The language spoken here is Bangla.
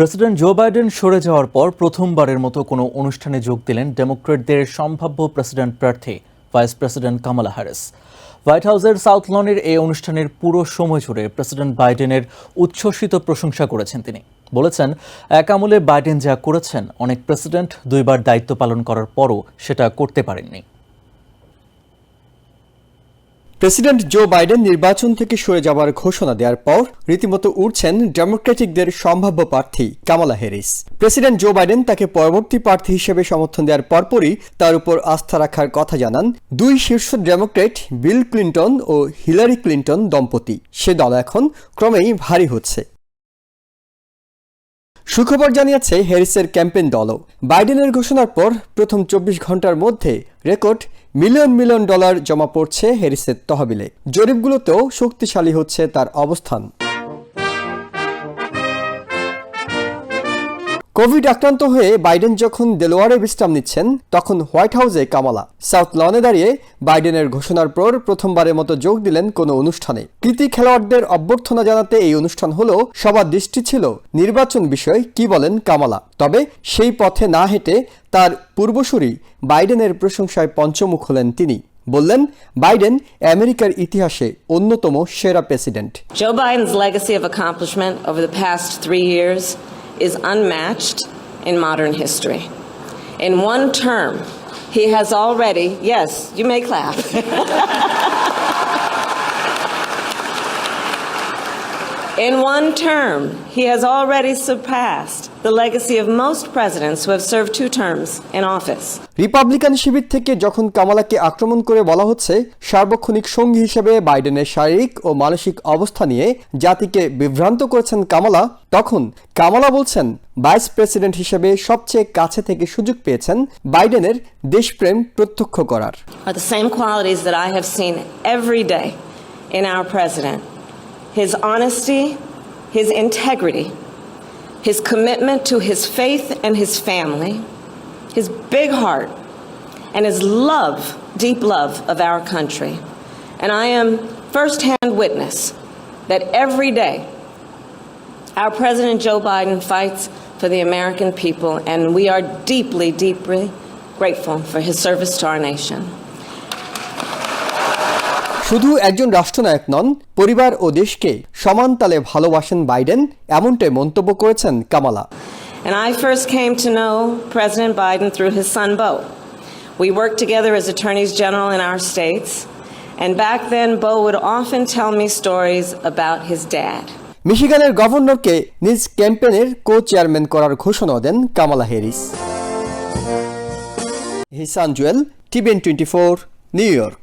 প্রেসিডেন্ট জো বাইডেন সরে যাওয়ার পর প্রথমবারের মতো কোনো অনুষ্ঠানে যোগ দিলেন ডেমোক্রেটদের সম্ভাব্য প্রেসিডেন্ট প্রার্থী, vice president Kamala Harris. White হাউসের সাউথ লনের এই অনুষ্ঠানের পুরো সময় জুড়ে প্রেসিডেন্ট বাইডেনের উচ্ছ্বসিত প্রশংসা করেছেন তিনি। বলেছেন, এক আমলে বাইডেন যা করেছেন, অনেক প্রেসিডেন্ট দুইবার দায়িত্ব পালন করার পরও সেটা করতে পারেননি। প্রেসিডেন্ট জো বাইডেন নির্বাচন থেকে সরে যাওয়ার ঘোষণা দেওয়ার পর রীতিমতো উঠছেন ডেমোক্রেটিকদের সম্ভাব্য প্রার্থী Kamala Harris. President Joe Biden তাকে পরবর্তী প্রার্থী হিসেবে সমর্থন দেওয়ার পরপরই তার উপর আস্থা রাখার কথা জানান দুই শীর্ষ ডেমোক্রেট বিল ক্লিন্টন ও হিলারি ক্লিন্টন দম্পতি। সে দল এখন ক্রমেই ভারী হচ্ছে। সুখবর জানিয়েছে হ্যারিসের ক্যাম্পেন দলও। বাইডেনের ঘোষণার পর প্রথম চব্বিশ ঘণ্টার মধ্যে রেকর্ড মিলিয়ন মিলিয়ন ডলার জমা পড়ছে হ্যারিসের তহবিলে। জরিপগুলোতেও শক্তিশালী হচ্ছে তার অবস্থান। কোভিড আক্রান্ত হয়ে বাইডেন যখন দেলোয়ারে বিশ্রাম নিচ্ছেন, তখন হোয়াইট হাউসে কামালা। সাউথ লনে দাঁড়িয়ে বাইডেনের ঘোষণার পর প্রথমবারের মতো যোগ দিলেন কোনো অনুষ্ঠানে। কৃতি খেলোয়াড়দের অভ্যর্থনা জানাতে এই অনুষ্ঠান হলেও সবার দৃষ্টি ছিল নির্বাচন বিষয়ে, কি বলেন কামালা? তবে সেই পথে না হেঁটে তার পূর্বসূরি বাইডেনের প্রশংসায় পঞ্চমুখ হলেন তিনি। বললেন, বাইডেন আমেরিকার ইতিহাসে অন্যতম সেরা president. Joe Biden's legacy of accomplishment over the past three years is unmatched in modern history. In one term, he has already, yes, you may clap. In one term, he has already surpassed the legacy of most presidents who have served two terms in office. Republican শিবির থেকে যখন কামালাকে আক্রমণ করে বলা হচ্ছে সার্বক্ষণিক সঙ্গী হিসেবে বাইডেনের শারীরিক ও মানসিক অবস্থা নিয়ে জাতিকে বিভ্রান্ত করেছেন কামালা তখন কামালা বলছেন ভাইস প্রেসিডেন্ট হিসেবে সবচেয়ে কাছে থেকে সুযোগ পেয়েছেন বাইডেনের দেশপ্রেম প্রত্যক্ষ করার are the same qualities that I have seen every day in our president his honesty, his integrity, his commitment to his faith and his family, his big heart, and his love, deep love of our country. And I am firsthand witness that every day our President Joe Biden fights for the American people, and we are deeply, deeply grateful for his service to our nation. শুধু একজন রাষ্ট্রনায়ক নন পরিবার ও দেশকে সমান তালে ভালোবাসেন বাইডেন এমনটাই মন্তব্য করেছেন Kamala And I first came to know President Biden through his son, Bo. We worked together as attorneys general in our states, and back then, Bo would often tell me stories about his dad. মিশিগানের গভর্নরকে নিজ ক্যাম্পেনের কো চেয়ারম্যান করার ঘোষণা দেন Kamala Harris হিসান Jewel TVN twenty four New York